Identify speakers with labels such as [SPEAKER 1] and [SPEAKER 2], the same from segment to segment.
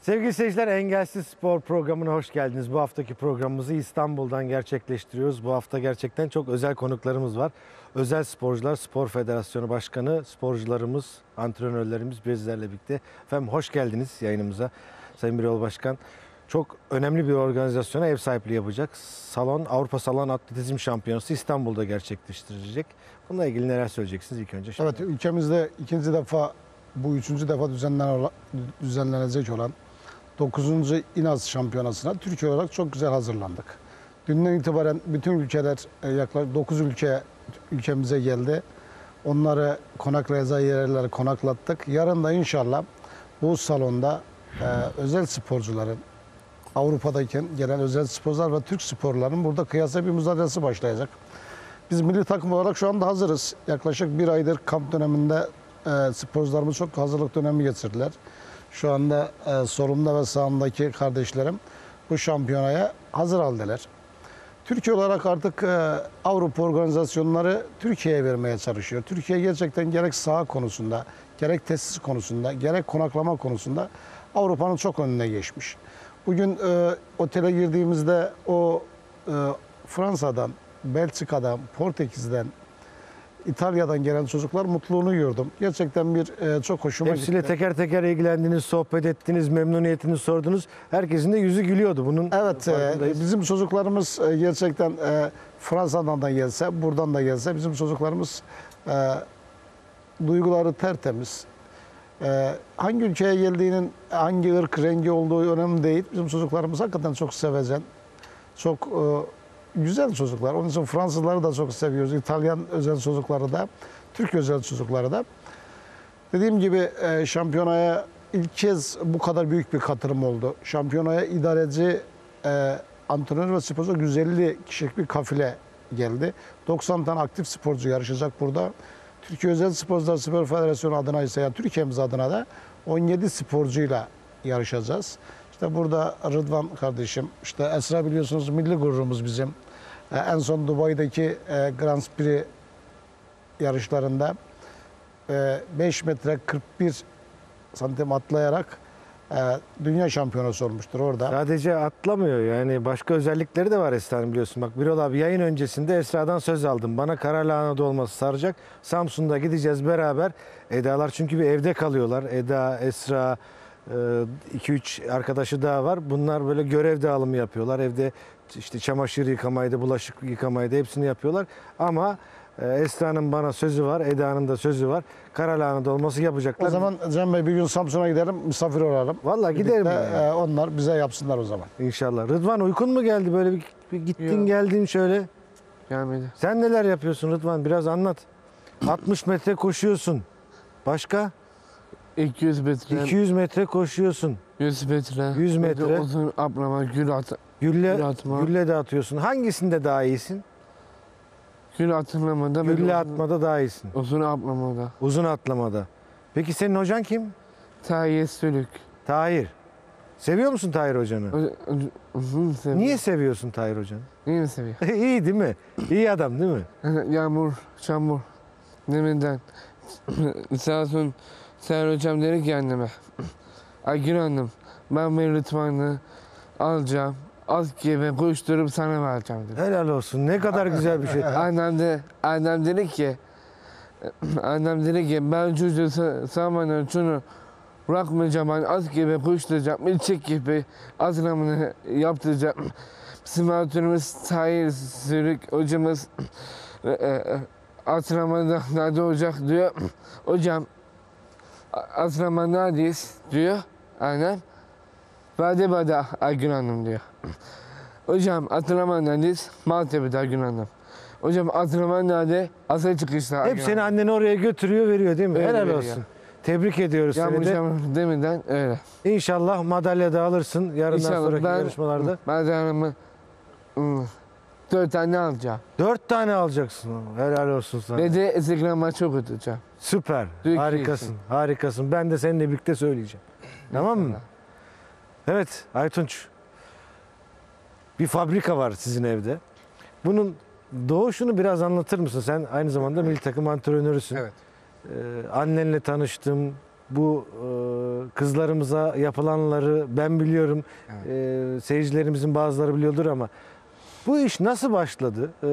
[SPEAKER 1] Sevgili seyirciler Engelsiz Spor programına hoş geldiniz. Bu haftaki programımızı İstanbul'dan gerçekleştiriyoruz. Bu hafta gerçekten çok özel konuklarımız var. Özel Sporcular Spor Federasyonu Başkanı, sporcularımız, antrenörlerimiz bizlerle birlikte. Efendim hoş geldiniz yayınımıza. Sayın Birol Başkan. Çok önemli bir organizasyona ev sahipliği yapacak. Salon Avrupa Salon Atletizm Şampiyonası İstanbul'da gerçekleştirilecek. Bununla ilgili neler söyleyeceksiniz ilk önce?
[SPEAKER 2] Evet ülkemizde ikinci defa bu üçüncü defa düzenlenecek olan 9. İnaz Şampiyonası'na Türkiye olarak çok güzel hazırlandık. Dünden itibaren bütün ülkeler e, yaklaşık 9 ülke ülkemize geldi. Onları konaklayacağı yerlere konaklattık. Yarın da inşallah bu salonda e, özel sporcuların Avrupa'dayken gelen özel sporcular ve Türk sporların burada kıyasla bir mücadelesi başlayacak. Biz milli takım olarak şu anda hazırız. Yaklaşık bir aydır kamp döneminde e, sporcularımız çok hazırlık dönemi geçirdiler. Şu anda e, solumda ve sağımdaki kardeşlerim bu şampiyonaya hazır haldeler. Türkiye olarak artık e, Avrupa organizasyonları Türkiye'ye vermeye çalışıyor. Türkiye gerçekten gerek saha konusunda, gerek tesis konusunda, gerek konaklama konusunda Avrupa'nın çok önüne geçmiş. Bugün e, otele girdiğimizde o e, Fransa'dan, Belçika'dan, Portekiz'den, İtalya'dan gelen çocuklar mutluluğunu gördüm. Gerçekten bir e, çok hoşuma
[SPEAKER 1] Hepsiyle
[SPEAKER 2] gitti.
[SPEAKER 1] teker teker ilgilendiniz, sohbet ettiniz, memnuniyetini sordunuz. Herkesin de yüzü gülüyordu. Bunun
[SPEAKER 2] Evet, e, bizim çocuklarımız e, gerçekten e, Fransa'dan da gelse, buradan da gelse bizim çocuklarımız e, duyguları tertemiz. E, hangi ülkeye geldiğinin hangi ırk, rengi olduğu önemli değil. Bizim çocuklarımız hakikaten çok sevecen, çok e, güzel çocuklar. Onun için Fransızları da çok seviyoruz. İtalyan özel çocukları da, Türk özel çocukları da. Dediğim gibi e, şampiyonaya ilk kez bu kadar büyük bir katılım oldu. Şampiyonaya idareci, e, antrenör ve sporcu 150 kişilik bir kafile geldi. 90 tane aktif sporcu yarışacak burada. Türkiye Özel Sporcular Spor Federasyonu adına ise yani Türkiye'miz adına da 17 sporcuyla yarışacağız. İşte burada Rıdvan kardeşim, işte Esra biliyorsunuz milli gururumuz bizim. E, en son Dubai'deki e, Grand Prix yarışlarında e, 5 metre 41 santim atlayarak e, dünya şampiyonası olmuştur orada.
[SPEAKER 1] Sadece atlamıyor yani başka özellikleri de var Esra'nın biliyorsun. Bak Birol abi yayın öncesinde Esra'dan söz aldım. Bana kara lahana dolması saracak. Samsun'da gideceğiz beraber. Edalar çünkü bir evde kalıyorlar. Eda, Esra, 2-3 arkadaşı daha var. Bunlar böyle görev dağılımı yapıyorlar. Evde işte çamaşır yıkamayı da, bulaşık yıkamayı da hepsini yapıyorlar. Ama e, Esra'nın bana sözü var, Eda'nın da sözü var. Kara lahana dolması yapacaklar.
[SPEAKER 2] O zaman Cem Bey bir gün Samsun'a gidelim, misafir olalım.
[SPEAKER 1] Vallahi giderim
[SPEAKER 2] Birlikte,
[SPEAKER 1] ben ya.
[SPEAKER 2] e, onlar bize yapsınlar o zaman.
[SPEAKER 1] İnşallah. Rıdvan uykun mu geldi böyle bir, bir gittin
[SPEAKER 3] Yok.
[SPEAKER 1] geldin şöyle.
[SPEAKER 3] Gelmedi.
[SPEAKER 1] Sen neler yapıyorsun Rıdvan biraz anlat. 60 metre koşuyorsun. Başka?
[SPEAKER 3] 200 metre,
[SPEAKER 1] 200 metre koşuyorsun.
[SPEAKER 3] 100 metre,
[SPEAKER 1] 100
[SPEAKER 3] bir de
[SPEAKER 1] metre.
[SPEAKER 3] uzun atlama, gül, at,
[SPEAKER 1] Gülle,
[SPEAKER 3] Gül atma.
[SPEAKER 1] gülle de atıyorsun. Hangisinde daha iyisin?
[SPEAKER 3] gül atlamada,
[SPEAKER 1] Gülle
[SPEAKER 3] uzun-
[SPEAKER 1] atmada daha iyisin.
[SPEAKER 3] Uzun atlamada.
[SPEAKER 1] Uzun atlamada. Peki senin hocan kim?
[SPEAKER 3] Tahir Sülük.
[SPEAKER 1] Tahir. Seviyor musun Tahir hocanı?
[SPEAKER 3] Uzun seviyor.
[SPEAKER 1] Niye seviyorsun Tahir hocanı?
[SPEAKER 3] Niye seviyor?
[SPEAKER 1] İyi değil mi? İyi adam değil mi?
[SPEAKER 3] Yağmur, çamur. Deminden. Sağ olsun Sayın Hocam dedi ki anneme. Aygül Hanım ben bir rıtmanı alacağım. Az gibi koşturup sana vereceğim dedi.
[SPEAKER 1] Helal olsun. Ne kadar güzel bir şey.
[SPEAKER 3] Annem de annem dedi ki annem dedi ki ben çocuğu sa- sağmadan şunu bırakmayacağım ben az gibi koşturacağım milçek gibi azlamını yaptıracağım. Bizim antrenörümüz Tahir Sürük hocamız e, e, antrenmanda nerede olacak diyor. Hocam a- antrenman neredeyiz diyor annem. Vade vade Aygün Hanım diyor. Hocam neredeyiz? Maltepe'de Aygün Hanım. Hocam nerede? Asıl çıkışta Aygün
[SPEAKER 1] Hep seni anneni oraya götürüyor veriyor değil mi?
[SPEAKER 3] Öyle
[SPEAKER 1] Helal
[SPEAKER 3] veriyor.
[SPEAKER 1] olsun. Tebrik ediyoruz
[SPEAKER 3] Yağmur
[SPEAKER 1] seni de.
[SPEAKER 3] Hocam demeden öyle.
[SPEAKER 1] İnşallah madalya da alırsın yarından
[SPEAKER 3] İnşallah
[SPEAKER 1] sonraki yarışmalarda.
[SPEAKER 3] Ben canımı ıı, dört tane alacağım.
[SPEAKER 1] Dört tane alacaksın. Helal olsun sana.
[SPEAKER 3] Ve de Instagram'a çok atacağım.
[SPEAKER 1] Süper.
[SPEAKER 3] Büyük
[SPEAKER 1] Harikasın.
[SPEAKER 3] iyisin.
[SPEAKER 1] Harikasın. Ben de seninle birlikte söyleyeceğim. Tamam mı? Evet Aytunç. Bir fabrika var sizin evde. Bunun doğuşunu biraz anlatır mısın? Sen aynı zamanda milli takım antrenörüsün.
[SPEAKER 4] Evet.
[SPEAKER 1] Ee, annenle tanıştım. bu e, kızlarımıza yapılanları ben biliyorum.
[SPEAKER 4] Evet.
[SPEAKER 1] E, seyircilerimizin bazıları biliyordur ama bu iş nasıl başladı? E,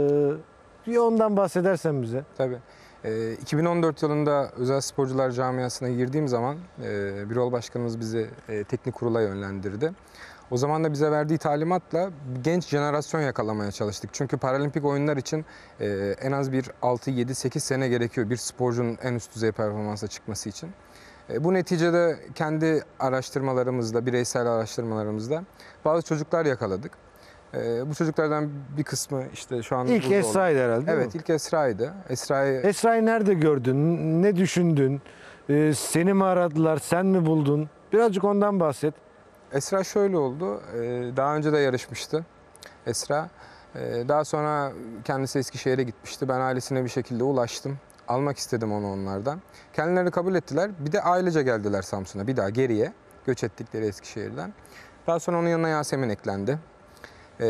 [SPEAKER 1] bir ondan bahsedersen bize.
[SPEAKER 4] Tabii. Ee, 2014 yılında özel sporcular camiasına girdiğim zaman e, Birol Başkanımız bizi e, teknik kurula yönlendirdi. O zaman da bize verdiği talimatla genç jenerasyon yakalamaya çalıştık. Çünkü paralimpik oyunlar için e, en az bir 6, 7, 8 sene gerekiyor bir sporcunun en üst düzey performansa çıkması için. E, bu neticede kendi araştırmalarımızda, bireysel araştırmalarımızda bazı çocuklar yakaladık. E, bu çocuklardan bir kısmı işte şu an
[SPEAKER 1] İlk
[SPEAKER 4] burada olan-
[SPEAKER 1] Esra'ydı herhalde değil
[SPEAKER 4] Evet
[SPEAKER 1] mi?
[SPEAKER 4] ilk Esra'ydı. Esra'yı
[SPEAKER 1] Esra'yı nerede gördün? Ne düşündün? E, seni mi aradılar? Sen mi buldun? Birazcık ondan bahset.
[SPEAKER 4] Esra şöyle oldu. e, Daha önce de yarışmıştı Esra. E, Daha sonra kendisi Eskişehir'e gitmişti. Ben ailesine bir şekilde ulaştım. Almak istedim onu onlardan. Kendileri kabul ettiler. Bir de ailece geldiler Samsun'a. Bir daha geriye göç ettikleri Eskişehir'den. Daha sonra onun yanına Yasemin eklendi. E,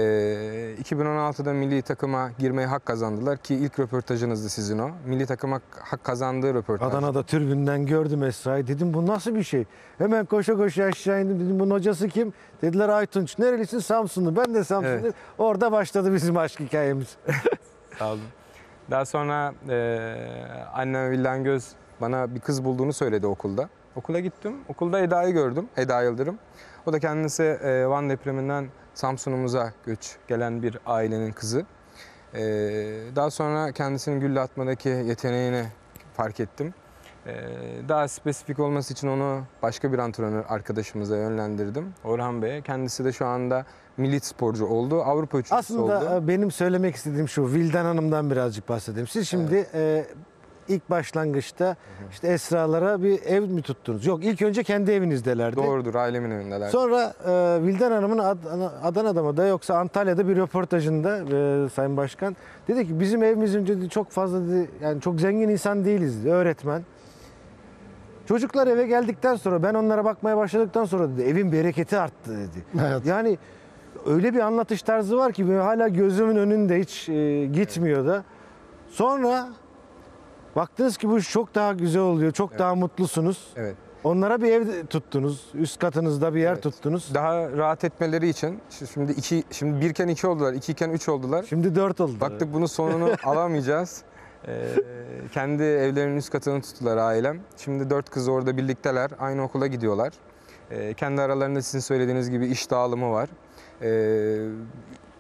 [SPEAKER 4] 2016'da milli takıma girmeye hak kazandılar ki ilk röportajınızdı sizin o. Milli takıma hak kazandığı röportaj.
[SPEAKER 1] Adana'da tribünden gördüm Esra'yı. Dedim bu nasıl bir şey? Hemen koşa koşa aşağı indim. Dedim bunun hocası kim? Dediler Aytunç. Nerelisin? Samsunlu. Ben de Samsunlu.
[SPEAKER 4] Evet.
[SPEAKER 1] Orada başladı bizim aşk hikayemiz.
[SPEAKER 4] Sağ olun. Daha sonra e, annem Vildan Göz bana bir kız bulduğunu söyledi okulda. Okula gittim. Okulda Eda'yı gördüm. Eda Yıldırım. O da kendisi e, Van depreminden Samsun'umuza göç gelen bir ailenin kızı. E, daha sonra kendisinin gülle atmadaki yeteneğini fark ettim. E, daha spesifik olması için onu başka bir antrenör arkadaşımıza yönlendirdim. Orhan Bey'e. Kendisi de şu anda milli sporcu oldu. Avrupa üçüncüsü
[SPEAKER 1] Aslında
[SPEAKER 4] oldu.
[SPEAKER 1] e, benim söylemek istediğim şu. Vildan Hanım'dan birazcık bahsedeyim. Siz şimdi e, ilk başlangıçta işte Esra'lara bir ev mi tuttunuz? Yok ilk önce kendi evinizdelerdi.
[SPEAKER 4] Doğrudur ailemin önündeler.
[SPEAKER 1] Sonra e, Vildan Hanım'ın Ad- Adana'da mı da yoksa Antalya'da bir röportajında e, Sayın Başkan dedi ki bizim evimizin dedi, çok fazla dedi, yani çok zengin insan değiliz dedi, öğretmen. Çocuklar eve geldikten sonra ben onlara bakmaya başladıktan sonra dedi evin bereketi arttı dedi.
[SPEAKER 2] Evet.
[SPEAKER 1] Yani öyle bir anlatış tarzı var ki böyle hala gözümün önünde hiç e, gitmiyor da. Sonra baktınız ki bu iş çok daha güzel oluyor, çok
[SPEAKER 4] Evet.
[SPEAKER 1] daha mutlusunuz.
[SPEAKER 4] Evet.
[SPEAKER 1] Onlara bir ev tuttunuz, üst katınızda bir yer
[SPEAKER 4] Evet.
[SPEAKER 1] tuttunuz.
[SPEAKER 4] Daha rahat etmeleri için şimdi iki şimdi birken iki oldular, ikiyken üç oldular.
[SPEAKER 1] Şimdi dört oldu.
[SPEAKER 4] Baktık bunun sonunu alamayacağız. Ee, kendi evlerinin üst katını tuttular ailem. Şimdi dört kız orada birlikteler. Aynı okula gidiyorlar. Ee, kendi aralarında sizin söylediğiniz gibi iş dağılımı var. Ee,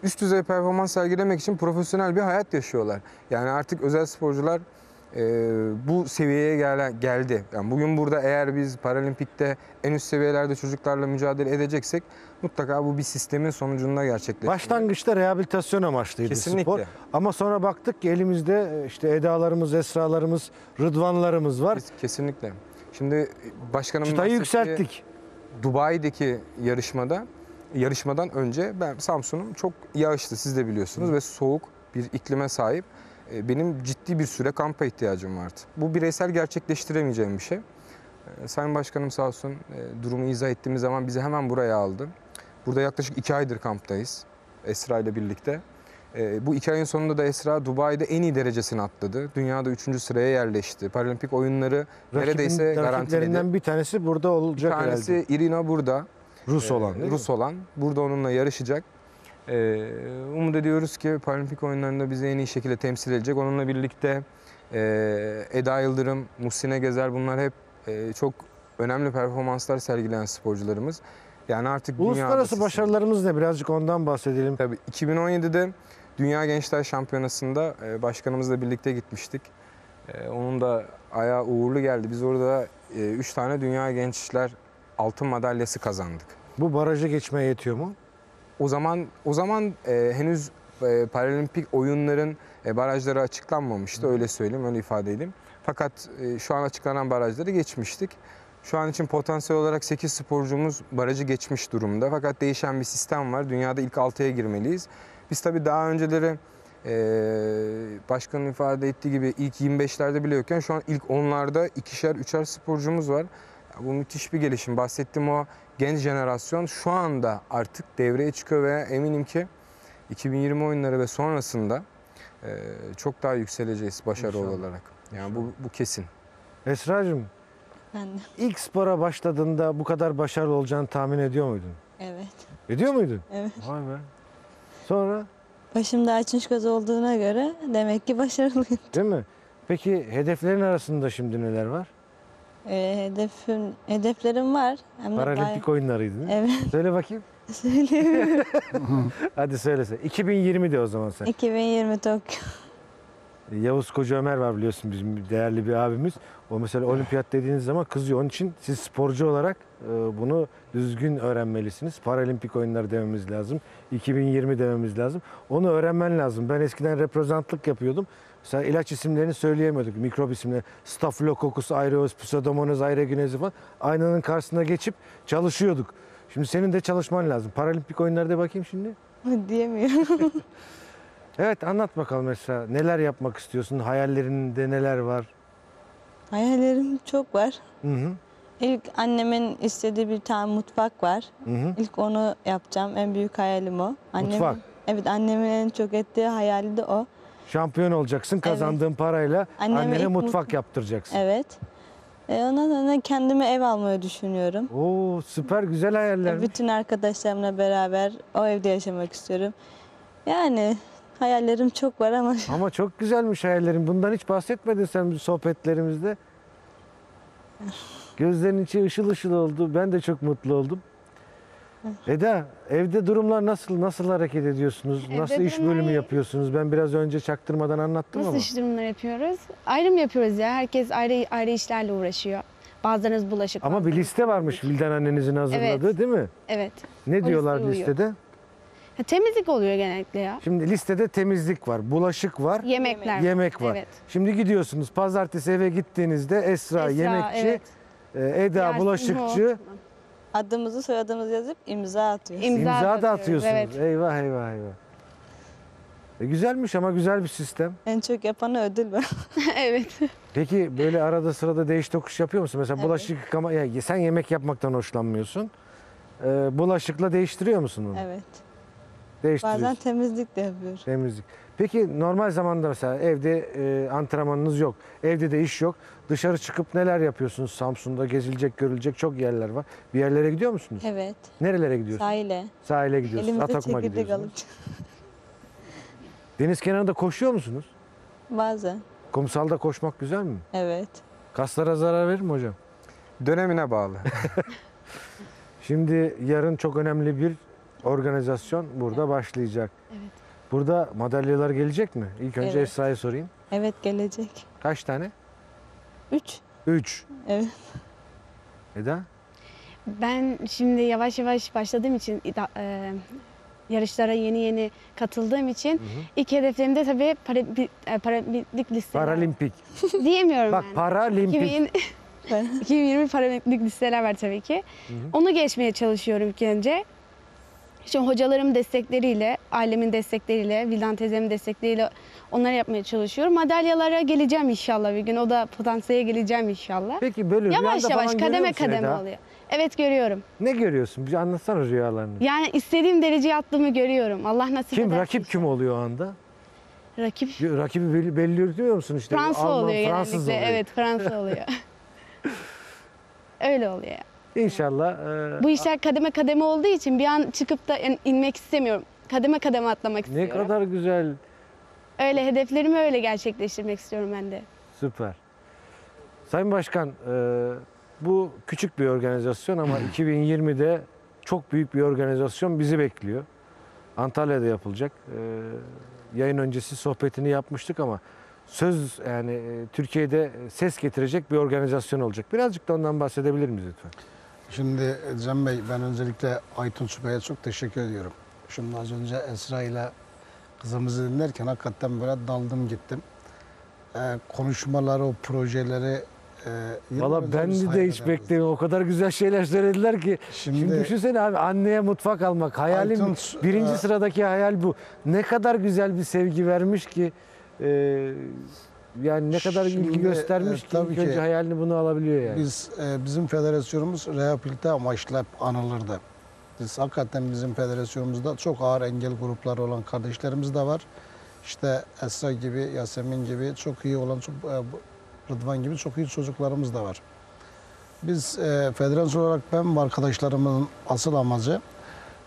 [SPEAKER 4] üst düzey performans sergilemek için profesyonel bir hayat yaşıyorlar. Yani artık özel sporcular e, bu seviyeye gel- geldi. Yani bugün burada eğer biz paralimpikte en üst seviyelerde çocuklarla mücadele edeceksek mutlaka bu bir sistemin sonucunda gerçekleşiyor.
[SPEAKER 1] Başlangıçta rehabilitasyon amaçlıydı
[SPEAKER 4] Kesinlikle.
[SPEAKER 1] spor. Ama sonra baktık ki elimizde işte Eda'larımız, Esra'larımız, Rıdvanlarımız var.
[SPEAKER 4] Kes- Kesinlikle. Şimdi başkanımın
[SPEAKER 1] Çıtayı
[SPEAKER 4] bahsettiği
[SPEAKER 1] yükselttik.
[SPEAKER 4] Dubai'deki yarışmada yarışmadan önce ben Samsun'um çok yağışlı siz de biliyorsunuz ve soğuk bir iklime sahip. E, Benim ciddi bir süre kampa ihtiyacım vardı. Bu bireysel gerçekleştiremeyeceğim bir şey. E, Sayın Başkanım sağ olsun e, durumu izah ettiğimiz zaman bizi hemen buraya aldı. Burada yaklaşık iki aydır kamptayız Esra ile birlikte. Bu iki ayın sonunda da Esra Dubai'de en iyi derecesini atladı. Dünyada üçüncü sıraya yerleşti. Paralimpik oyunları neredeyse
[SPEAKER 1] Rakibin-
[SPEAKER 4] garantiledi.
[SPEAKER 1] rakiplerinden bir tanesi burada
[SPEAKER 4] Bir
[SPEAKER 1] olacak
[SPEAKER 4] tanesi
[SPEAKER 1] herhalde.
[SPEAKER 4] Irina burada.
[SPEAKER 1] Rus
[SPEAKER 4] Ee,
[SPEAKER 1] olan mi?
[SPEAKER 4] Rus olan. Burada onunla yarışacak. Ee, umut ediyoruz ki Paralimpik oyunlarında bizi en iyi şekilde temsil edecek. Onunla birlikte e, Eda Yıldırım, Muhsine Gezer bunlar hep e, çok önemli performanslar sergileyen sporcularımız. Yani artık
[SPEAKER 1] Uluslararası başarılarımız ne? Birazcık ondan bahsedelim.
[SPEAKER 4] Tabii 2017'de Dünya Gençler Şampiyonası'nda e, başkanımızla birlikte gitmiştik. E, Onun da ayağı uğurlu geldi. Biz orada 3 tane Dünya Gençler altın madalyası kazandık.
[SPEAKER 1] Bu barajı geçmeye yetiyor mu?
[SPEAKER 4] O zaman o zaman e, henüz e, paralimpik oyunların e, barajları açıklanmamıştı öyle söyleyeyim öyle ifade edeyim. Fakat e, şu an açıklanan barajları geçmiştik. Şu an için potansiyel olarak 8 sporcumuz barajı geçmiş durumda. Fakat değişen bir sistem var. Dünyada ilk 6'ya girmeliyiz. Biz tabii daha önceleri e, başkanın ifade ettiği gibi ilk 25'lerde bile yokken şu an ilk 10'larda ikişer üçer sporcumuz var. Bu müthiş bir gelişim. Bahsettiğim o genç jenerasyon şu anda artık devreye çıkıyor ve eminim ki 2020 oyunları ve sonrasında e, çok daha yükseleceğiz başarı
[SPEAKER 1] İnşallah.
[SPEAKER 4] olarak. Yani bu, bu kesin.
[SPEAKER 1] Esra'cığım
[SPEAKER 5] Ben de.
[SPEAKER 1] İlk spora başladığında bu kadar başarılı olacağını tahmin ediyor muydun?
[SPEAKER 5] Evet.
[SPEAKER 1] Ediyor muydun?
[SPEAKER 5] Evet.
[SPEAKER 1] Vay be. Sonra
[SPEAKER 5] Başımda açmış göz olduğuna göre demek ki başarılıyım.
[SPEAKER 1] değil mi? Peki hedeflerin arasında şimdi neler var?
[SPEAKER 5] Ee, hedefim, hedeflerim var. Hem de
[SPEAKER 1] Paralimpik oyunlarıydı değil mi?
[SPEAKER 5] Evet.
[SPEAKER 1] Söyle bakayım.
[SPEAKER 5] Söyleyeyim.
[SPEAKER 1] Hadi söylese. 2020 de o zaman sen.
[SPEAKER 5] 2020 Tokyo.
[SPEAKER 1] Yavuz Koca Ömer var biliyorsun bizim değerli bir abimiz. O mesela olimpiyat dediğiniz zaman kızıyor. Onun için siz sporcu olarak e, bunu düzgün öğrenmelisiniz. Paralimpik oyunlar dememiz lazım. 2020 dememiz lazım. Onu öğrenmen lazım. Ben eskiden reprezentantlık yapıyordum. Mesela ilaç isimlerini söyleyemiyorduk. Mikrop isimleri. Staphylococcus aureus, Pseudomonas aeruginosa falan. Aynanın karşısına geçip çalışıyorduk. Şimdi senin de çalışman lazım. Paralimpik oyunlarda bakayım şimdi.
[SPEAKER 5] Diyemiyorum.
[SPEAKER 1] Evet anlat bakalım mesela. Neler yapmak istiyorsun? Hayallerinde neler var?
[SPEAKER 5] Hayallerim çok var.
[SPEAKER 1] Hı hı.
[SPEAKER 5] İlk annemin istediği bir tane mutfak var.
[SPEAKER 1] Hı hı.
[SPEAKER 5] İlk onu yapacağım. En büyük hayalim o. Annemin,
[SPEAKER 1] Mutfak.
[SPEAKER 5] Evet annemin en çok ettiği hayali de o.
[SPEAKER 1] Şampiyon olacaksın. Kazandığın parayla
[SPEAKER 5] Anneme
[SPEAKER 1] annene
[SPEAKER 5] ilk
[SPEAKER 1] mutfak
[SPEAKER 5] mutfak-
[SPEAKER 1] yaptıracaksın.
[SPEAKER 5] Evet. E, ondan sonra kendime ev almayı düşünüyorum.
[SPEAKER 1] Oo süper güzel hayaller.
[SPEAKER 5] Bütün arkadaşlarımla beraber o evde yaşamak istiyorum. Yani hayallerim çok var ama
[SPEAKER 1] Ama çok güzelmiş hayallerin. Bundan hiç bahsetmedin sen sohbetlerimizde. Gözlerin içi ışıl ışıl oldu. Ben de çok mutlu oldum. Eda, evde durumlar nasıl? Nasıl hareket ediyorsunuz?
[SPEAKER 6] Evde
[SPEAKER 1] nasıl iş
[SPEAKER 6] durumlar
[SPEAKER 1] bölümü yapıyorsunuz? Ben biraz önce çaktırmadan anlattım
[SPEAKER 6] Nasıl
[SPEAKER 1] ama.
[SPEAKER 6] iş durumları yapıyoruz? Ayrım yapıyoruz ya. Herkes ayrı ayrı işlerle uğraşıyor. Bazılarınız bulaşık.
[SPEAKER 1] Ama bir
[SPEAKER 6] bazılarınız-
[SPEAKER 1] liste varmış Vildan annenizin hazırladığı değil mi?
[SPEAKER 6] Evet.
[SPEAKER 1] Ne
[SPEAKER 6] O
[SPEAKER 1] diyorlar
[SPEAKER 6] listeye uyuyor.
[SPEAKER 1] listede?
[SPEAKER 6] Ha, temizlik oluyor genellikle ya.
[SPEAKER 1] Şimdi listede temizlik var, bulaşık var,
[SPEAKER 6] Yemekler.
[SPEAKER 1] yemek var.
[SPEAKER 6] Evet.
[SPEAKER 1] Şimdi gidiyorsunuz pazartesi eve gittiğinizde Esra,
[SPEAKER 6] Esra,
[SPEAKER 1] yemekçi,
[SPEAKER 6] evet.
[SPEAKER 1] e, Eda
[SPEAKER 6] Yasin,
[SPEAKER 1] bulaşıkçı,
[SPEAKER 5] adımızı soyadımızı yazıp imza atıyoruz.
[SPEAKER 6] İmza
[SPEAKER 1] imza, da
[SPEAKER 6] atıyoruz,
[SPEAKER 1] atıyorsunuz.
[SPEAKER 6] evet.
[SPEAKER 1] Eyvah eyvah eyvah. E, güzelmiş ama güzel bir sistem.
[SPEAKER 5] En çok yapana ödül var.
[SPEAKER 6] evet.
[SPEAKER 1] Peki böyle arada sırada değiş tokuş yapıyor musun? Mesela
[SPEAKER 5] Evet.
[SPEAKER 1] bulaşık yıkama, ya sen yemek yapmaktan hoşlanmıyorsun. E, bulaşıkla değiştiriyor musun onu?
[SPEAKER 5] Evet.
[SPEAKER 1] Değiştiriyorsun.
[SPEAKER 5] Bazen temizlik de yapıyorum.
[SPEAKER 1] Temizlik. Peki normal zamanda mesela evde e, antrenmanınız yok. Evde de iş yok. Dışarı çıkıp neler yapıyorsunuz Samsun'da? Gezilecek, görülecek çok yerler var. Bir yerlere gidiyor musunuz?
[SPEAKER 5] Evet.
[SPEAKER 1] Nerelere gidiyorsunuz?
[SPEAKER 5] Sahile.
[SPEAKER 1] Sahile gidiyorsunuz.
[SPEAKER 5] Elimizde
[SPEAKER 1] Atakum'a
[SPEAKER 5] çekirdek
[SPEAKER 1] gidiyorsunuz.
[SPEAKER 5] alıp
[SPEAKER 1] Deniz kenarında koşuyor musunuz?
[SPEAKER 5] bazen.
[SPEAKER 1] Kumsalda koşmak güzel mi?
[SPEAKER 5] Evet.
[SPEAKER 1] Kaslara zarar verir mi hocam?
[SPEAKER 4] Dönemine bağlı.
[SPEAKER 1] Şimdi yarın çok önemli bir organizasyon burada başlayacak.
[SPEAKER 6] Evet.
[SPEAKER 1] Burada madalyalar gelecek mi? İlk önce
[SPEAKER 5] Evet.
[SPEAKER 1] Esra'ya sorayım.
[SPEAKER 5] Evet gelecek.
[SPEAKER 1] Kaç tane?
[SPEAKER 5] Üç.
[SPEAKER 1] Üç.
[SPEAKER 5] Evet.
[SPEAKER 1] Eda?
[SPEAKER 6] Ben şimdi yavaş yavaş başladığım için ida- e, yarışlara yeni yeni katıldığım için ilk hedeflerimde tabii para- e, paralimpik listeler.
[SPEAKER 1] Paralimpik.
[SPEAKER 6] Diyemiyorum
[SPEAKER 1] Bak
[SPEAKER 6] yani.
[SPEAKER 1] paralimpik.
[SPEAKER 6] 2000
[SPEAKER 5] Ben
[SPEAKER 6] 2020 paralimpik listeler var tabii ki. Onu geçmeye çalışıyorum ilk önce. Şimdi hocalarım destekleriyle, ailemin destekleriyle, Vildan teyzemin destekleriyle onları yapmaya çalışıyorum. Madalyalara geleceğim inşallah bir gün. O da potansiyele geleceğim inşallah.
[SPEAKER 1] Peki böyle
[SPEAKER 6] Yavaş
[SPEAKER 1] rüyanda
[SPEAKER 6] yavaş
[SPEAKER 1] falan görüyor
[SPEAKER 6] kademe
[SPEAKER 1] musun
[SPEAKER 6] kademe
[SPEAKER 1] Eda?
[SPEAKER 6] oluyor. Evet görüyorum.
[SPEAKER 1] Ne görüyorsun? Bir anlatsana rüyalarını.
[SPEAKER 6] Yani istediğim dereceye attığımı görüyorum. Allah nasip
[SPEAKER 1] Kim
[SPEAKER 6] ederse
[SPEAKER 1] rakip kim oluyor o anda?
[SPEAKER 6] Rakip
[SPEAKER 1] Rakibi belli, belli musun işte?
[SPEAKER 6] Fransa
[SPEAKER 1] Alman,
[SPEAKER 6] oluyor
[SPEAKER 1] Fransız
[SPEAKER 6] genellikle.
[SPEAKER 1] oluyor.
[SPEAKER 6] Evet Fransa oluyor. Öyle oluyor.
[SPEAKER 1] İnşallah. e,
[SPEAKER 6] Bu işler kademe kademe olduğu için bir an çıkıp da yani inmek istemiyorum. Kademe kademe atlamak
[SPEAKER 1] ne
[SPEAKER 6] istiyorum.
[SPEAKER 1] kadar güzel.
[SPEAKER 6] Öyle hedeflerimi öyle gerçekleştirmek istiyorum ben de.
[SPEAKER 1] Süper. Sayın Başkan, e, bu küçük bir organizasyon ama 2020'de çok büyük bir organizasyon bizi bekliyor. Antalya'da yapılacak. E, yayın öncesi sohbetini yapmıştık ama söz yani e, Türkiye'de ses getirecek bir organizasyon olacak. Birazcık da ondan bahsedebilir miyiz lütfen?
[SPEAKER 2] Şimdi Cem Bey ben öncelikle Aytunç Bey'e çok teşekkür ediyorum. Şimdi az önce Esra ile kızımızı dinlerken hakikaten böyle daldım gittim. Ee, konuşmaları, o projeleri e,
[SPEAKER 1] Valla ben de
[SPEAKER 2] hayal
[SPEAKER 1] hiç beklemiyorum. O kadar güzel şeyler söylediler ki. Şimdi,
[SPEAKER 2] Şimdi,
[SPEAKER 1] düşünsene abi anneye mutfak almak. Hayalim
[SPEAKER 2] Aytunç,
[SPEAKER 1] birinci
[SPEAKER 2] e,
[SPEAKER 1] sıradaki hayal bu. Ne kadar güzel bir sevgi vermiş ki. e, yani ne kadar ilgi
[SPEAKER 2] Şimdi,
[SPEAKER 1] göstermiş
[SPEAKER 2] e,
[SPEAKER 1] ki
[SPEAKER 2] tabii
[SPEAKER 1] ilk önce
[SPEAKER 2] ki
[SPEAKER 1] hayalini bunu alabiliyor yani.
[SPEAKER 2] Biz e, bizim federasyonumuz rehabilite amaçlı hep anılırdı. Biz hakikaten bizim federasyonumuzda çok ağır engel grupları olan kardeşlerimiz de var. İşte Esra gibi, Yasemin gibi çok iyi olan, çok, e, Rıdvan gibi çok iyi çocuklarımız da var. Biz e, federasyon olarak ben ve arkadaşlarımın asıl amacı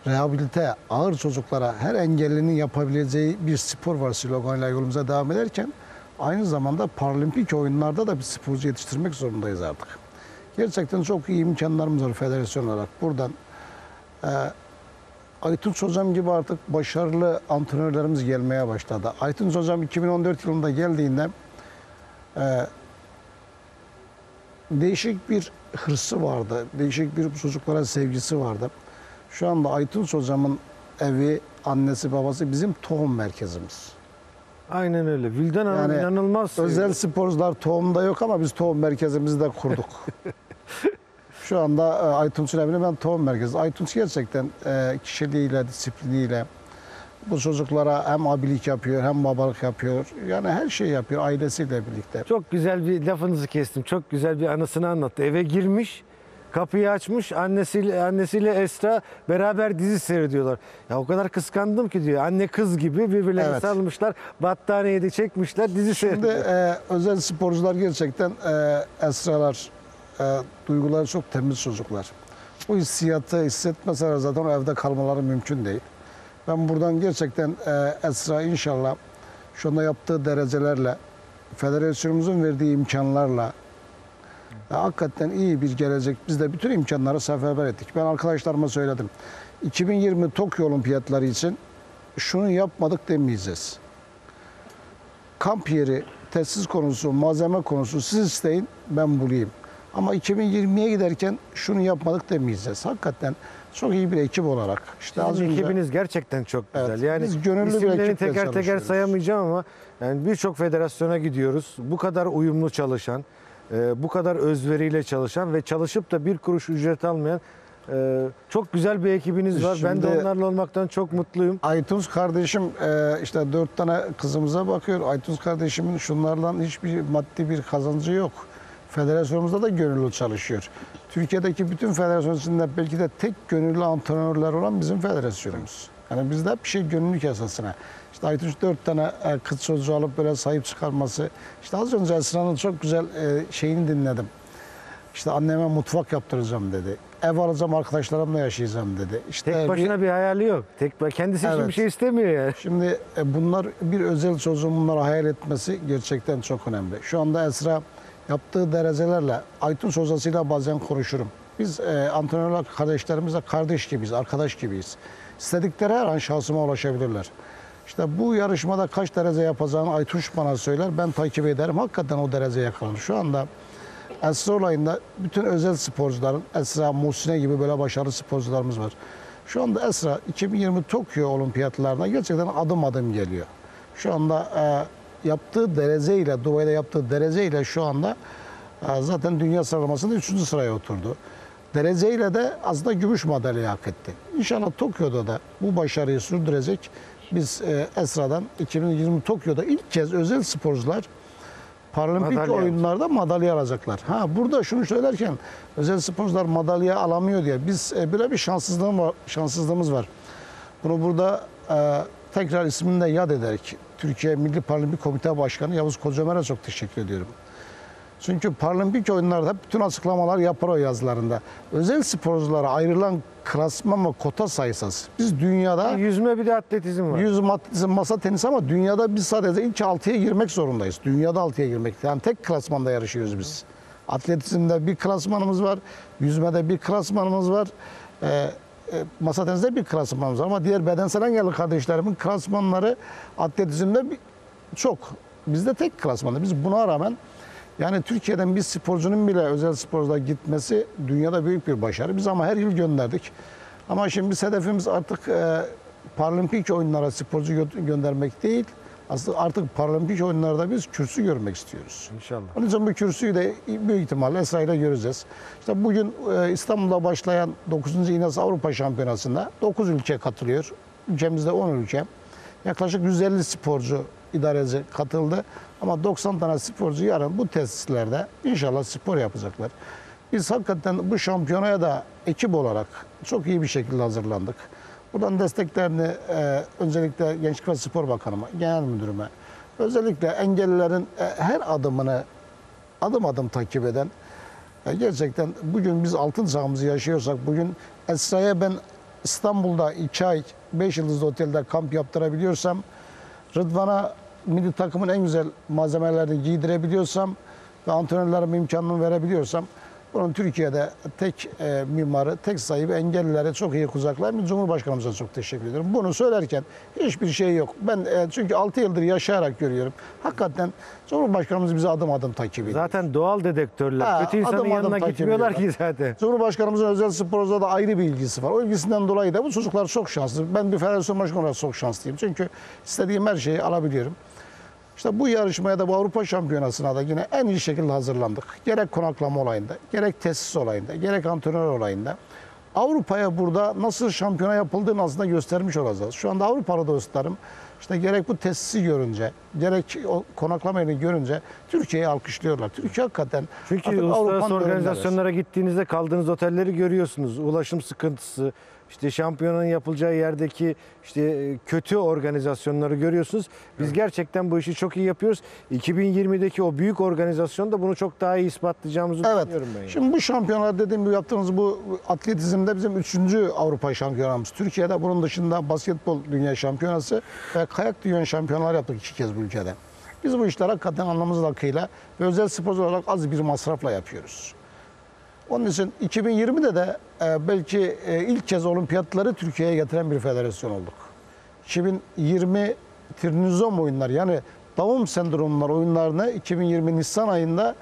[SPEAKER 2] rehabilite ağır çocuklara her engellinin yapabileceği bir spor var sloganıyla yolumuza devam ederken aynı zamanda paralimpik oyunlarda da bir sporcu yetiştirmek zorundayız artık. Gerçekten çok iyi imkanlarımız var federasyon olarak. Buradan e, Aytunç Hocam gibi artık başarılı antrenörlerimiz gelmeye başladı. Aytunç Hocam 2014 yılında geldiğinde e, değişik bir hırsı vardı. Değişik bir çocuklara sevgisi vardı. Şu anda Aytunç Hocam'ın evi, annesi, babası bizim tohum merkezimiz.
[SPEAKER 1] Aynen öyle. Vildan Hanım
[SPEAKER 2] Yani
[SPEAKER 1] inanılmaz. seviyor.
[SPEAKER 2] Özel sporcular tohumda yok ama biz tohum merkezimizi de kurduk. Şu anda e, Aytunç'un evine ben tohum merkezi. Aytunç gerçekten e, kişiliğiyle, disipliniyle bu çocuklara hem abilik yapıyor hem babalık yapıyor. Yani her şeyi yapıyor ailesiyle birlikte.
[SPEAKER 1] Çok güzel bir lafınızı kestim. Çok güzel bir anısını anlattı. Eve girmiş, kapıyı açmış. Annesiyle annesiyle Esra beraber dizi seyrediyorlar. Ya o kadar kıskandım ki diyor. Anne kız gibi birbirlerine
[SPEAKER 2] Evet.
[SPEAKER 1] sarılmışlar. Battaniyeyi de çekmişler. Dizi
[SPEAKER 2] Şimdi e, özel sporcular gerçekten e, Esralar, e, duyguları çok temiz çocuklar. Bu hissiyatı hissetmeseler zaten o evde kalmaları mümkün değil. Ben buradan gerçekten e, Esra inşallah şu anda yaptığı derecelerle, federasyonumuzun verdiği imkanlarla e, hakikaten iyi bir gelecek. Biz de bütün imkanları seferber ettik. Ben arkadaşlarıma söyledim. 2020 Tokyo Olimpiyatları için şunu yapmadık demeyeceğiz kamp yeri, tesis konusu, malzeme konusu siz isteyin ben bulayım. Ama 2020'ye giderken şunu yapmadık demeyeceğiz. Hakikaten çok iyi bir ekip olarak. İşte az
[SPEAKER 1] Sizin
[SPEAKER 2] önce
[SPEAKER 1] ekibiniz gerçekten çok güzel.
[SPEAKER 2] Evet,
[SPEAKER 1] yani
[SPEAKER 2] biz gönüllü bir ekiple
[SPEAKER 1] teker teker sayamayacağım ama yani birçok federasyona gidiyoruz. Bu kadar uyumlu çalışan, e, bu kadar özveriyle çalışan ve çalışıp da bir kuruş ücret almayan e, çok güzel bir ekibiniz var. ben de
[SPEAKER 2] Şimdi-
[SPEAKER 1] onlarla olmaktan çok mutluyum.
[SPEAKER 2] Aytunç kardeşim e, işte dört tane kızımıza bakıyor. Aytunç kardeşimin şunlardan hiçbir maddi bir kazancı yok. Federasyonumuzda da gönüllü çalışıyor. Türkiye'deki bütün federasyon içinde belki de tek gönüllü antrenörler olan bizim federasyonumuz. Yani bizde hep bir şey gönüllülük esasına. İşte Aytunç dört tane e, kız çocuğu alıp böyle sahip çıkarması. İşte az önce Esra'nın çok güzel e, şeyini dinledim. İşte anneme mutfak yaptıracağım dedi. Ev alacağım arkadaşlarımla yaşayacağım dedi. İşte
[SPEAKER 1] Tek
[SPEAKER 2] bir-
[SPEAKER 1] başına bir hayali yok. Tek kendisi için
[SPEAKER 2] Evet.
[SPEAKER 1] bir şey istemiyor yani.
[SPEAKER 2] Şimdi e, bunlar bir özel çocuğun bunları hayal etmesi gerçekten çok önemli. Şu anda Esra yaptığı derecelerle Aytun hocasıyla bazen konuşurum. Biz e, antrenörler kardeşlerimizle kardeş gibiyiz, arkadaş gibiyiz. İstedikleri her an şansıma ulaşabilirler. İşte bu yarışmada kaç derece yapacağını Aytunç bana söyler. Ben takip ederim. Hakikaten o dereceye yakalanır. Şu anda Esra olayında bütün özel sporcuların, Esra Muhsine gibi böyle başarılı sporcularımız var. Şu anda Esra 2020 Tokyo Olimpiyatlarına gerçekten adım adım geliyor. Şu anda e, yaptığı dereceyle, Dubai'de yaptığı dereceyle şu anda e, zaten dünya sıralamasında 3. sıraya oturdu. Dereceyle de aslında gümüş madalya hak etti. İnşallah Tokyo'da da bu başarıyı sürdürecek. Biz e, Esra'dan 2020 Tokyo'da ilk kez özel sporcular Paralimpik
[SPEAKER 1] Madalya
[SPEAKER 2] oyunlarda madalya alacaklar. Ha burada şunu söylerken özel sporcular madalya alamıyor diye biz e, böyle bir şanssızlığım var, şanssızlığımız var. Bunu burada e, tekrar ismini de yad ederek Türkiye Milli Paralimpik Komite Başkanı Yavuz Kocamer'e çok teşekkür ediyorum. Çünkü paralimpik oyunlarda bütün açıklamalar yapar o yazılarında. Özel sporculara ayrılan klasman ve kota sayısı az. Biz dünyada
[SPEAKER 1] Yüzme bir de atletizm var.
[SPEAKER 2] Yüz mat- masa tenisi ama dünyada biz sadece ilk 6'ya girmek zorundayız. Dünyada 6'ya girmek. Yani tek klasmanda yarışıyoruz biz. Atletizmde bir klasmanımız var. Yüzmede bir klasmanımız var. Ee, masa tenisinde bir klasmanımız var. Ama diğer bedensel engelli kardeşlerimin klasmanları atletizmde çok. Bizde tek klasmanda. Biz buna rağmen yani Türkiye'den bir sporcunun bile özel sporcuda gitmesi dünyada büyük bir başarı. Biz ama her yıl gönderdik. Ama şimdi biz hedefimiz artık e, paralimpik oyunlara sporcu gö- göndermek değil. Aslında artık paralimpik oyunlarda biz kürsü görmek istiyoruz.
[SPEAKER 1] İnşallah.
[SPEAKER 2] Onun için bu kürsüyü de büyük ihtimalle Esra ile göreceğiz. İşte bugün e, İstanbul'da başlayan 9. İnas Avrupa Şampiyonası'nda 9 ülke katılıyor. Ülkemizde 10 ülke. Yaklaşık 150 sporcu idareci katıldı. Ama 90 tane sporcu yarın bu tesislerde inşallah spor yapacaklar. Biz hakikaten bu şampiyonaya da ekip olarak çok iyi bir şekilde hazırlandık. Buradan desteklerini e, öncelikle Gençlik ve Spor Bakanıma, Genel Müdürüme, özellikle engellilerin e, her adımını adım adım takip eden Ya gerçekten bugün biz altın çağımızı yaşıyorsak bugün Esra'ya ben İstanbul'da 2 ay 5 yıldızlı otelde kamp yaptırabiliyorsam Rıdvan'a milli takımın en güzel malzemelerini giydirebiliyorsam ve antrenörlerime imkanını verebiliyorsam bunun Türkiye'de tek e, mimarı, tek sahibi engellilere çok iyi kucaklayan bir Cumhurbaşkanımıza çok teşekkür ediyorum. Bunu söylerken hiçbir şey yok. Ben e, çünkü 6 yıldır yaşayarak görüyorum. Hakikaten Cumhurbaşkanımız bizi adım adım takip ediyor.
[SPEAKER 1] Zaten doğal dedektörler.
[SPEAKER 2] Ha,
[SPEAKER 1] Kötü insanın
[SPEAKER 2] adım adım
[SPEAKER 1] yanına
[SPEAKER 2] takip
[SPEAKER 1] gitmiyorlar ki zaten.
[SPEAKER 2] Cumhurbaşkanımızın özel sporcuda da ayrı bir ilgisi var. O ilgisinden dolayı da bu çocuklar çok şanslı. Ben bir federasyon başkanı olarak çok şanslıyım. Çünkü istediğim her şeyi alabiliyorum. İşte bu yarışmaya da bu Avrupa Şampiyonası'na da yine en iyi şekilde hazırlandık. Gerek konaklama olayında, gerek tesis olayında, gerek antrenör olayında. Avrupa'ya burada nasıl şampiyona yapıldığını aslında göstermiş olacağız. Şu anda Avrupa'da dostlarım işte gerek bu tesisi görünce, gerek o konaklama yerini görünce Türkiye'yi alkışlıyorlar. Türkiye hakikaten
[SPEAKER 1] Çünkü uluslararası organizasyonlara gittiğinizde kaldığınız otelleri görüyorsunuz. Ulaşım sıkıntısı, işte şampiyonanın yapılacağı yerdeki işte e, kötü organizasyonları görüyorsunuz. Biz gerçekten bu işi çok iyi yapıyoruz. 2020'deki o büyük organizasyonda bunu çok daha iyi ispatlayacağımızı
[SPEAKER 2] Evet.
[SPEAKER 1] düşünüyorum ben. yani.
[SPEAKER 2] Şimdi bu şampiyonlar dediğim gibi yaptığımız bu atletizmde bizim üçüncü Avrupa şampiyonamız. Türkiye'de bunun dışında basketbol dünya şampiyonası ve kayak dünya şampiyonları yaptık iki kez bu ülkede. Biz bu işleri hakikaten anlamımız akıyla ve özel sporcu olarak az bir masrafla yapıyoruz. Onun için 2020'de de e, belki e, ilk kez olimpiyatları Türkiye'ye getiren bir federasyon olduk. 2020 Trinizom oyunları yani Down sendromlar oyunlarını 2020 Nisan ayında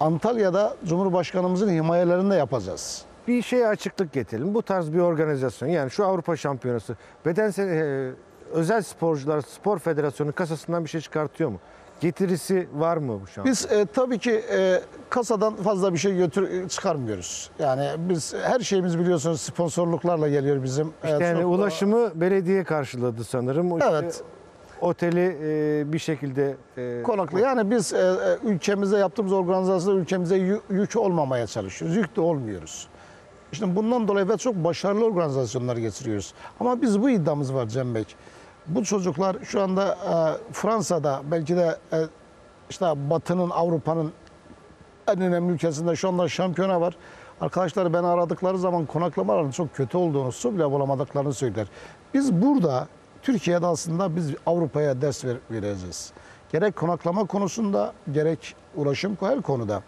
[SPEAKER 2] Antalya'da Cumhurbaşkanımızın himayelerinde yapacağız.
[SPEAKER 1] Bir şeye açıklık getirelim. Bu tarz bir organizasyon yani şu Avrupa Şampiyonası bedensel e, özel sporcular spor federasyonu kasasından bir şey çıkartıyor mu? Getirisi var mı bu şampiyon?
[SPEAKER 2] Biz e, tabii ki e, kasadan fazla bir şey götür çıkarmıyoruz. Yani biz her şeyimiz biliyorsunuz sponsorluklarla geliyor bizim. E,
[SPEAKER 1] İşte yani
[SPEAKER 2] çok-
[SPEAKER 1] ulaşımı belediye karşıladı sanırım. İşte
[SPEAKER 2] Evet.
[SPEAKER 1] Oteli e, bir şekilde e,
[SPEAKER 2] Konaklı. Yani biz e, e, ülkemizde yaptığımız organizasyonda ülkemize yü- yük olmamaya çalışıyoruz. Yük de olmuyoruz. İşte bundan dolayı ve çok başarılı organizasyonlar getiriyoruz. Ama biz bu iddiamız var Cem Bey. Bu çocuklar şu anda e, Fransa'da belki de e, işte Batı'nın, Avrupa'nın en önemli ülkesinde şu anda şampiyona var. Arkadaşlar beni aradıkları zaman konaklamaların çok kötü olduğunu, su bile bulamadıklarını söyler. Biz burada Türkiye'de aslında biz Avrupa'ya ders ver- vereceğiz. Gerek konaklama konusunda gerek ulaşım her konuda.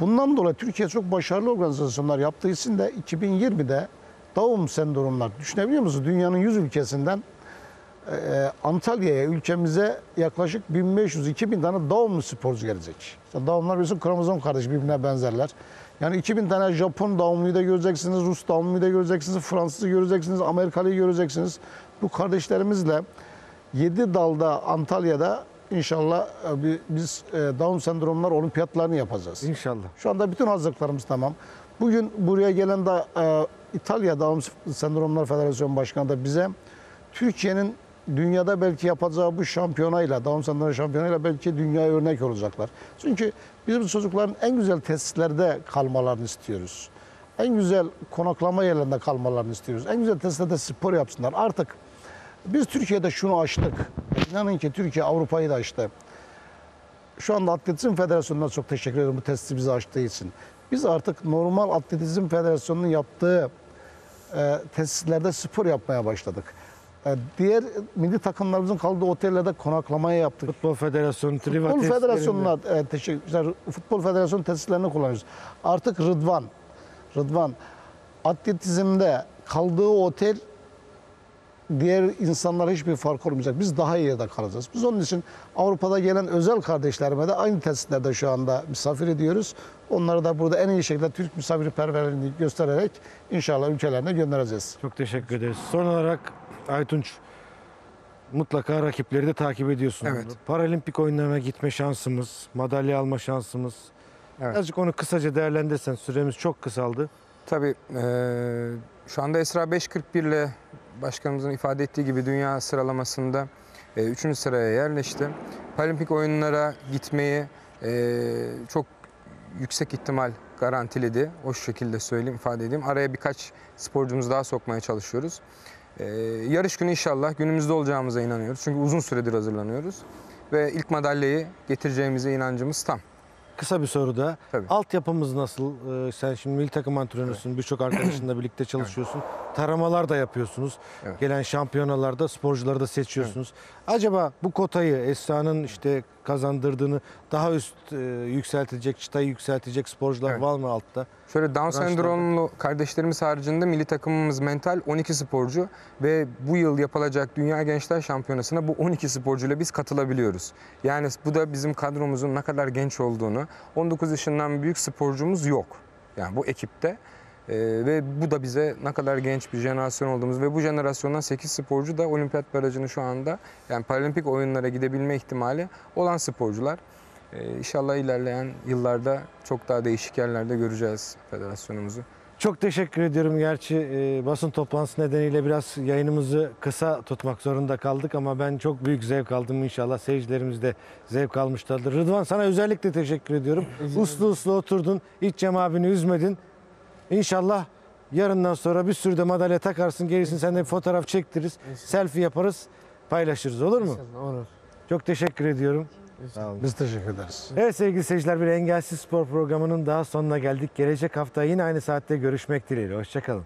[SPEAKER 2] Bundan dolayı Türkiye çok başarılı organizasyonlar yaptığı için de 2020'de Down sendromlar düşünebiliyor musunuz? Dünyanın 100 ülkesinden e, Antalya'ya ülkemize yaklaşık 1500-2000 tane Down sporcu gelecek. İşte Down'lar bizim kromozom kardeş birbirine benzerler. Yani 2000 tane Japon Down'luyu da göreceksiniz, Rus Down'luyu da göreceksiniz, Fransız'ı göreceksiniz, Amerikalı'yı göreceksiniz. Bu kardeşlerimizle 7 dalda Antalya'da inşallah e, bi- biz e, Down sendromlar olimpiyatlarını yapacağız.
[SPEAKER 1] inşallah.
[SPEAKER 2] Şu anda bütün hazırlıklarımız tamam. Bugün buraya gelen de e, İtalya Down Sendromlar Federasyonu Başkanı da bize Türkiye'nin dünyada belki yapacağı bu şampiyonayla, Down sendromu şampiyonayla belki dünyaya örnek olacaklar. Çünkü biz bu çocukların en güzel tesislerde kalmalarını istiyoruz. En güzel konaklama yerlerinde kalmalarını istiyoruz. En güzel tesislerde spor yapsınlar. Artık biz Türkiye'de şunu aştık. İnanın ki Türkiye Avrupa'yı da aştı. Şu anda Atletizm Federasyonu'na çok teşekkür ederim bu testi bize açtığı için. Biz artık normal Atletizm Federasyonu'nun yaptığı e, tesislerde spor yapmaya başladık. E, diğer milli takımlarımızın kaldığı otellerde konaklamaya yaptık.
[SPEAKER 1] Futbol Federasyonu, Triva
[SPEAKER 2] Futbol Federasyonu'na e, teşekkürler. Futbol Federasyonu tesislerini kullanıyoruz. Artık Rıdvan, Rıdvan atletizmde kaldığı otel diğer insanlara hiçbir fark olmayacak. Biz daha iyi yerde kalacağız. Biz onun için Avrupa'da gelen özel kardeşlerime de aynı tesislerde şu anda misafir ediyoruz. Onları da burada en iyi şekilde Türk misafirperverliğini göstererek inşallah ülkelerine göndereceğiz.
[SPEAKER 1] Çok teşekkür ederiz. Son olarak Aytunç mutlaka rakipleri de takip ediyorsun.
[SPEAKER 4] Evet.
[SPEAKER 1] Paralimpik oyunlarına gitme şansımız, madalya alma şansımız.
[SPEAKER 4] Evet.
[SPEAKER 1] Birazcık onu kısaca değerlendirsen süremiz çok kısaldı.
[SPEAKER 4] Tabii eee, şu anda Esra 5.41 ile başkanımızın ifade ettiği gibi dünya sıralamasında 3. sıraya yerleşti. Paralimpik oyunlara gitmeyi eee, çok yüksek ihtimal garantiledi. O şekilde söyleyeyim, ifade edeyim. Araya birkaç sporcumuzu daha sokmaya çalışıyoruz. Eee, yarış günü inşallah günümüzde olacağımıza inanıyoruz. Çünkü uzun süredir hazırlanıyoruz. Ve ilk madalyayı getireceğimize inancımız tam.
[SPEAKER 1] kısa bir soru da.
[SPEAKER 4] Tabii.
[SPEAKER 1] Altyapımız nasıl? Ee, sen şimdi milli takım antrenörüsün. Birçok arkadaşınla birlikte çalışıyorsun. Taramalar da yapıyorsunuz.
[SPEAKER 4] Evet.
[SPEAKER 1] Gelen şampiyonalarda sporcuları da seçiyorsunuz. Acaba bu kotayı Esra'nın işte kazandırdığını daha üst e, yükseltecek, çıtayı yükseltecek sporcular
[SPEAKER 4] Evet.
[SPEAKER 1] var mı altta?
[SPEAKER 4] Şöyle Down sendromlu kardeşlerimiz haricinde milli takımımız mental 12 sporcu ve bu yıl yapılacak Dünya Gençler Şampiyonası'na bu 12 sporcuyla biz katılabiliyoruz. Yani bu da bizim kadromuzun ne kadar genç olduğunu, 19 yaşından büyük sporcumuz yok. Yani bu ekipte. Ee, ve bu da bize ne kadar genç bir jenerasyon olduğumuz ve bu jenerasyondan 8 sporcu da olimpiyat barajını şu anda yani paralimpik oyunlara gidebilme ihtimali olan sporcular. Ee, inşallah ilerleyen yıllarda çok daha değişik yerlerde göreceğiz federasyonumuzu.
[SPEAKER 1] Çok teşekkür ediyorum. Gerçi e, basın toplantısı nedeniyle biraz yayınımızı kısa tutmak zorunda kaldık ama ben çok büyük zevk aldım. İnşallah seyircilerimiz de zevk almışlardır. Rıdvan sana özellikle teşekkür ediyorum. Uslu uslu oturdun. Hiç Cem abini üzmedin. İnşallah yarından sonra bir sürü de madalya takarsın. Gerisini sen de bir fotoğraf çektiririz. Selfie yaparız. Paylaşırız olur mu?
[SPEAKER 3] Olur.
[SPEAKER 1] Çok teşekkür ediyorum. Sağ olun.
[SPEAKER 2] Biz teşekkür ederiz.
[SPEAKER 1] Evet sevgili seyirciler bir Engelsiz Spor programının daha sonuna geldik. Gelecek hafta yine aynı saatte görüşmek dileğiyle. Hoşçakalın.